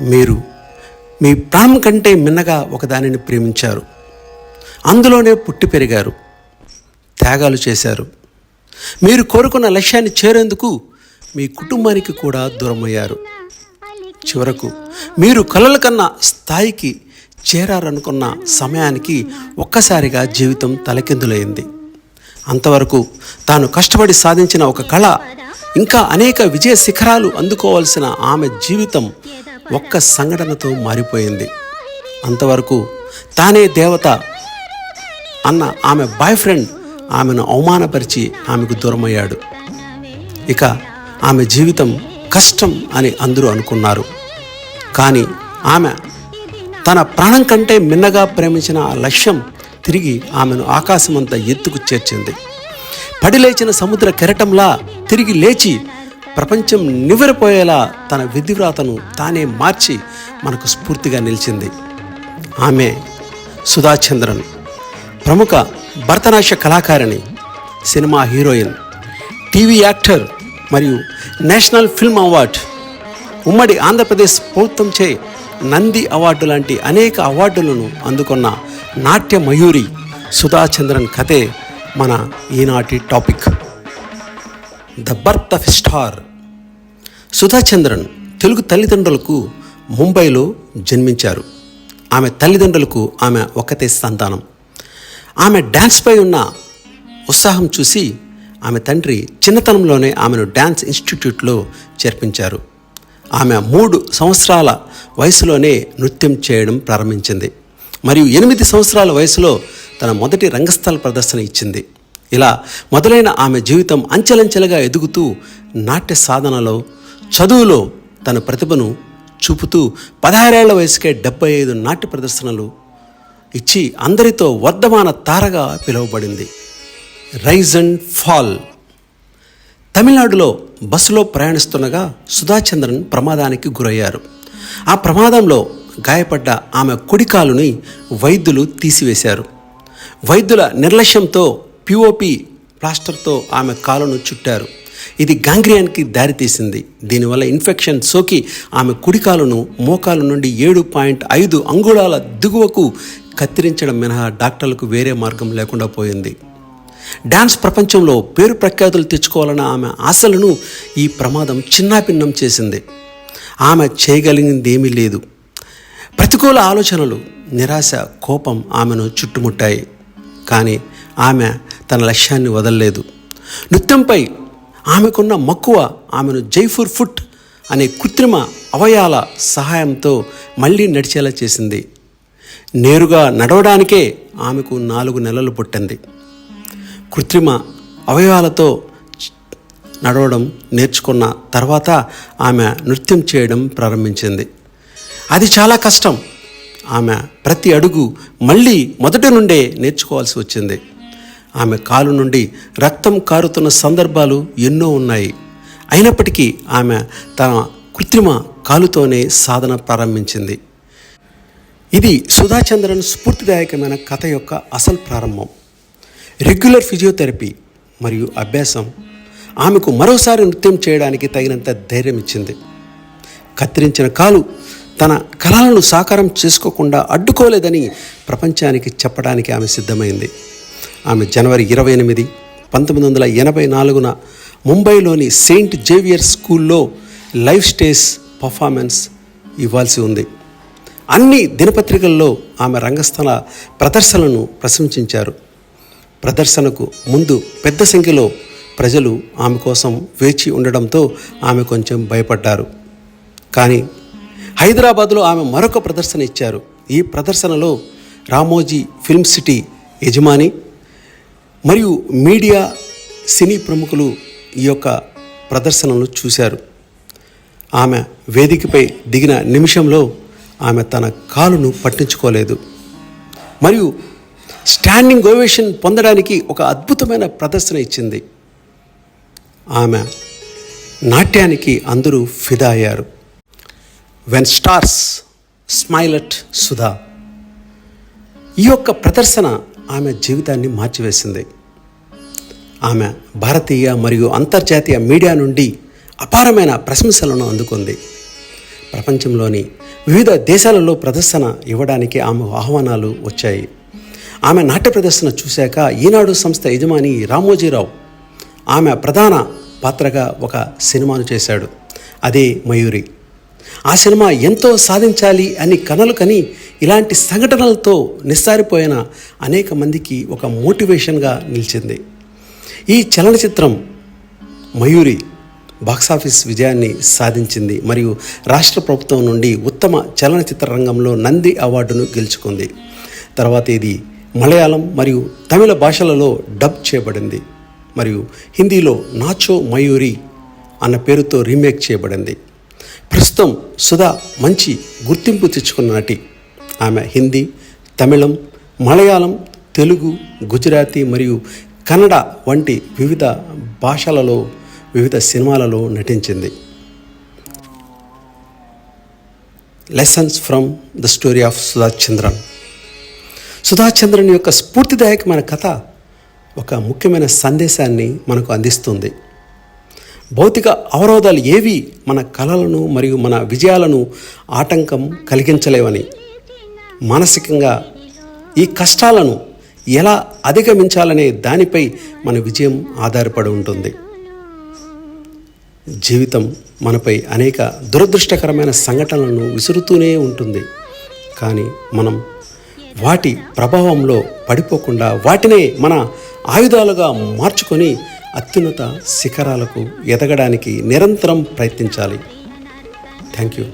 మీరు మీ ప్రాణం కంటే మిన్నగా ఒకదానిని ప్రేమించారు. అందులోనే పుట్టి పెరిగారు. త్యాగాలు చేశారు. మీరు కోరుకున్న లక్ష్యాన్ని చేరేందుకు మీ కుటుంబానికి కూడా దూరమయ్యారు. చివరకు మీరు కలల కన్నా స్థాయికి చేరారనుకున్న సమయానికి ఒక్కసారిగా జీవితం తలకిందులైంది. అంతవరకు తాను కష్టపడి సాధించిన ఒక కళ ఇంకా అనేక విజయ శిఖరాలు అందుకోవాల్సిన ఆమె జీవితం ఒక్క సంఘటనతో మారిపోయింది. అంతవరకు తానే దేవత అన్న ఆమె బాయ్ ఫ్రెండ్ ఆమెను అవమానపరిచి ఆమెకు దూరమయ్యాడు. ఇక ఆమె జీవితం కష్టం అని అందరూ అనుకున్నారు. కానీ ఆమె తన ప్రాణం కంటే మిన్నగా ప్రేమించిన ఆ లక్ష్యం తిరిగి ఆమెను ఆకాశమంతా ఎత్తుకు చేర్చింది. పడిలేచిన సముద్ర కెరటంలా తిరిగి లేచి ప్రపంచం నివ్వెరపోయేలా తన విధివ్రాతను తానే మార్చి మనకు స్ఫూర్తిగా నిలిచింది. ఆమె సుధాచంద్రన్ ప్రముఖ భరతనాట్య కళాకారిణి సినిమా హీరోయిన్ టీవీ యాక్టర్ మరియు నేషనల్ ఫిల్మ్ అవార్డ్ ఉమ్మడి ఆంధ్రప్రదేశ్ ప్రభుత్వంచే నంది అవార్డు లాంటి అనేక అవార్డులను అందుకున్న నాట్య మయూరి సుధాచంద్రన్ కథే మన ఈనాటి topic. The birth of star. Sudha Chandran Telugu తల్లిదండ్రులకు ముంబైలో జన్మించారు. ఆమె తల్లిదండ్రులకు ఆమె ఒకతే సంతానం. ఆమె డ్యాన్స్పై ఉన్న ఉత్సాహం చూసి ఆమె తండ్రి చిన్నతనంలోనే ఆమెను డ్యాన్స్ ఇన్స్టిట్యూట్లో చేర్పించారు. ఆమె మూడు సంవత్సరాల వయసులోనే నృత్యం చేయడం ప్రారంభించింది. మరియు ఎనిమిది సంవత్సరాల వయసులో తన మొదటి రంగస్థల ప్రదర్శన ఇచ్చింది. ఇలా మొదలైన ఆమె జీవితం అంచెలంచెలుగా ఎదుగుతూ నాట్య సాధనలో చదువులో తన ప్రతిభను చూపుతూ పదహారేళ్ళ వయసుకే డెబ్బై ఐదు నాట్య ప్రదర్శనలు ఇచ్చి అందరితో వర్ధమాన తారగా పిలువబడింది. రైజ్ అండ్ ఫాల్ తమిళనాడులో బస్సులో ప్రయాణిస్తుండగా సుధాచంద్రన్ ప్రమాదానికి గురయ్యారు. ఆ ప్రమాదంలో గాయపడ్డ ఆమె కుడికాలుని వైద్యులు తీసివేశారు. వైద్యుల నిర్లక్ష్యంతో పిఓపి ప్లాస్టర్తో ఆమె కాలును చుట్టారు. ఇది గాంగ్రియాన్కి దారితీసింది. దీనివల్ల ఇన్ఫెక్షన్ సోకి ఆమె కుడికాలును మోకాలు నుండి ఏడు పాయింట్ ఐదు అంగుళాల దిగువకు కత్తిరించడం మినహా డాక్టర్లకు వేరే మార్గం లేకుండా పోయింది. డాన్స్ ప్రపంచంలో పేరు ప్రఖ్యాతులు తెచ్చుకోవాలన్న ఆమె ఆశలను ఈ ప్రమాదం చిన్నాభిన్నం చేసింది. ఆమె చేయగలిగింది ఏమీ లేదు. ప్రతికూల ఆలోచనలు నిరాశ కోపం ఆమెను చుట్టుముట్టాయి. కానీ ఆమె తన లక్ష్యాన్ని వదలలేదు. నృత్యంపై ఆమెకున్న మక్కువ ఆమెను జైఫుర్ ఫుట్ అనే కృత్రిమ అవయాల సహాయంతో మళ్ళీ నడిచేలా చేసింది. నేరుగా నడవడానికే ఆమెకు నాలుగు నెలలు పుట్టింది. కృత్రిమ అవయవాలతో నడవడం నేర్చుకున్న తర్వాత ఆమె నృత్యం చేయడం ప్రారంభించింది. అది చాలా కష్టం. ఆమె ప్రతి అడుగు మళ్ళీ మొదటి నుండే నేర్చుకోవాల్సి వచ్చింది. ఆమె కాలు నుండి రక్తం కారుతున్న సందర్భాలు ఎన్నో ఉన్నాయి. అయినప్పటికీ ఆమె తన కృత్రిమ కాలుతోనే సాధన ప్రారంభించింది. ఇది సుధాచంద్రన్ స్ఫూర్తిదాయకమైన కథ యొక్క అసలు ప్రారంభం. రెగ్యులర్ ఫిజియోథెరపీ మరియు అభ్యాసం ఆమెకు మరోసారి నృత్యం చేయడానికి తగినంత ధైర్యం ఇచ్చింది. కత్తిరించిన కాలు తన కళలను సాకారం చేసుకోకుండా అడ్డుకోలేదని ప్రపంచానికి చెప్పడానికి ఆమె సిద్ధమైంది. ఆమె జనవరి ఇరవై ఎనిమిది పంతొమ్మిది వందల ఎనభై నాలుగున ముంబైలోని సెయింట్ జేవియర్ స్కూల్లో లైవ్ స్టేజ్ పర్ఫార్మెన్స్ ఇవ్వాల్సి ఉంది. అన్ని దినపత్రికల్లో ఆమె రంగస్థల ప్రదర్శనలను ప్రశంసించారు. ప్రదర్శనకు ముందు పెద్ద సంఖ్యలో ప్రజలు ఆమె కోసం వేచి ఉండడంతో ఆమె కొంచెం భయపడ్డారు. కానీ హైదరాబాద్లో ఆమె మరొక ప్రదర్శన ఇచ్చారు. ఈ ప్రదర్శనలో రామోజీ ఫిల్మ్ సిటీ యజమాని మరియు మీడియా సినీ ప్రముఖులు ఈ యొక్క ప్రదర్శనలు చూశారు. ఆమె వేదికపై దిగిన నిమిషంలో ఆమె తన కాలును పట్టించుకోలేదు. మరియు స్టాండింగ్ ఓవేషన్ పొందడానికి ఒక అద్భుతమైన ప్రదర్శన ఇచ్చింది. ఆమె నాట్యానికి అందరూ ఫిదా అయ్యారు. వెన్ స్టార్స్ స్మైలట్ సుధా ఈ యొక్క ప్రదర్శన ఆమె జీవితాన్ని మార్చివేసింది. ఆమె భారతీయ మరియు అంతర్జాతీయ మీడియా నుండి అపారమైన ప్రశంసలను అందుకుంది. ప్రపంచంలోని వివిధ దేశాలలో ప్రదర్శన ఇవ్వడానికి ఆమె ఆహ్వానాలు వచ్చాయి. ఆమె నాట్య ప్రదర్శన చూశాక ఈనాడు సంస్థ యజమాని రామోజీరావు ఆమె ప్రధాన పాత్రగా ఒక సినిమాను చేశాడు. అదే మయూరి. ఆ సినిమా ఎంతో సాధించాలి అని కనలు కని ఇలాంటి సంఘటనలతో నిస్సారిపోయిన అనేక మందికి ఒక మోటివేషన్గా నిలిచింది. ఈ చలనచిత్రం మయూరి బాక్సాఫీస్ విజయాన్ని సాధించింది మరియు రాష్ట్ర ప్రభుత్వం నుండి ఉత్తమ చలనచిత్ర రంగంలో నంది అవార్డును గెలుచుకుంది. తర్వాత ఇది మలయాళం మరియు తమిళ భాషలలో డబ్ చేయబడింది మరియు హిందీలో నాచో మయూరి అన్న పేరుతో రీమేక్ చేయబడింది. ప్రస్తుతం సుధా మంచి గుర్తింపు తెచ్చుకున్న నటి. ఆమె హిందీ తమిళం మలయాళం తెలుగు గుజరాతీ మరియు కన్నడ వంటి వివిధ భాషలలో వివిధ సినిమాలలో నటించింది. Lessons from the story of Sudha Chandran Sudha Chandran యొక్క స్ఫూర్తిదాయకమైన కథ ఒక ముఖ్యమైన సందేశాన్ని మనకు అందిస్తుంది. భౌతిక అవరోధాలు ఏవి? మన కళలను మరియు మన విజయాలను ఆటంకం కలిగించలేవని. మానసికంగా ఈ కష్టాలను ఎలా అధిగమించాలనే దానిపై మన విజయం ఆధారపడి ఉంటుంది. జీవితం మనపై అనేక దురదృష్టకరమైన సంఘటనలను విసురుతూనే ఉంటుంది. కానీ మనం వాటి ప్రభావంలో పడిపోకుండా వాటినే మన ఆయుధాలుగా మార్చుకొని అత్యున్నత శిఖరాలకు ఎదగడానికి నిరంతరం ప్రయత్నించాలి. Thank you.